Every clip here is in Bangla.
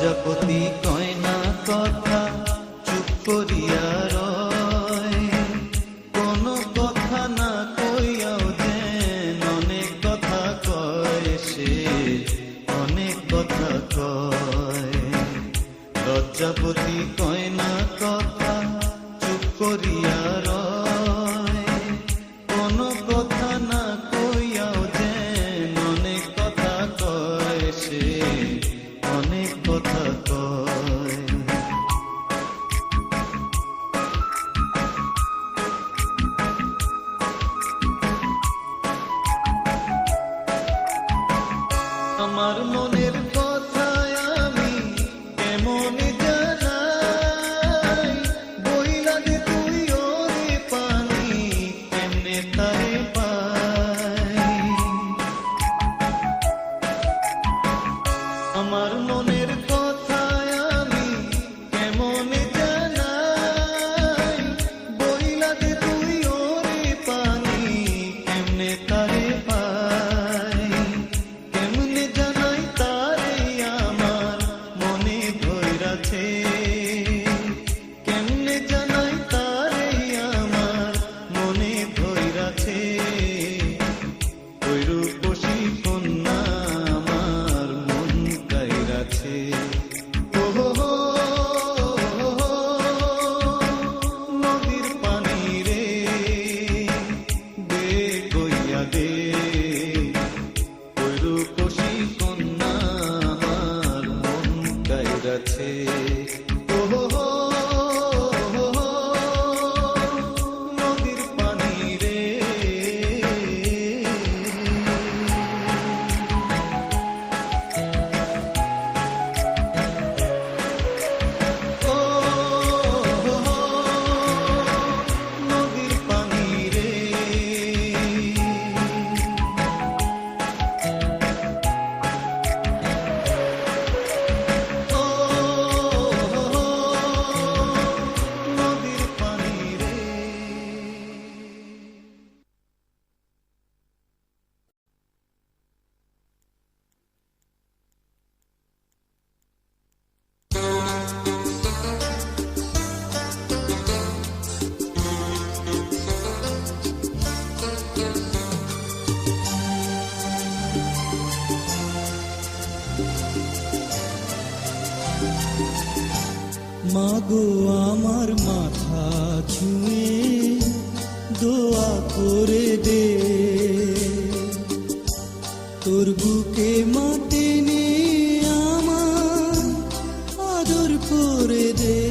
প্রজাপতি কয় না কথা, চুপ করিয়া রয়। কোন কথা না কইয়াও দেন অনেক কথা কয় সে, অনেক কথা কয়। লজ্জাপতি কয় না কথা, চুপ করিয়া রয়। আমার মাথা ছুঁয়ে দোয়া করে দে। তোর বুকে মাটি আমার আদর করে দে।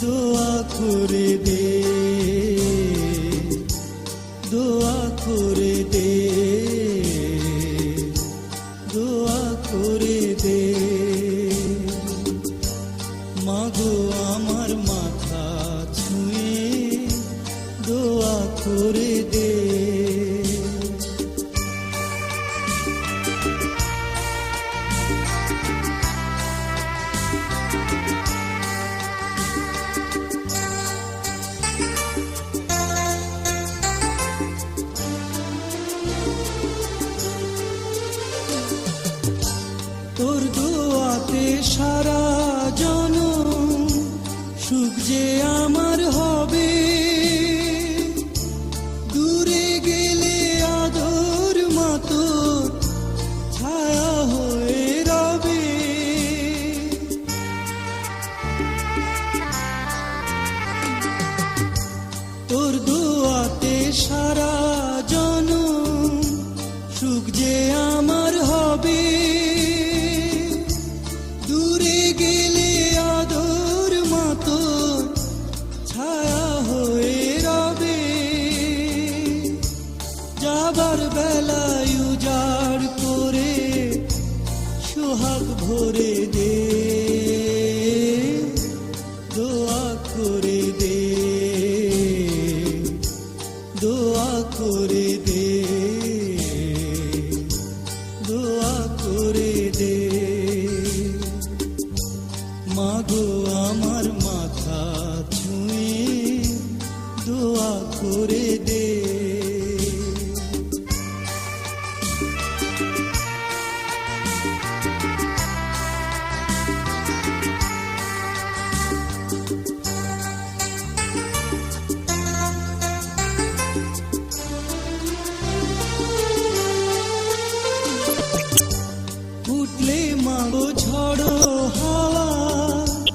দোয়া করে দে। দোয়া করে দে।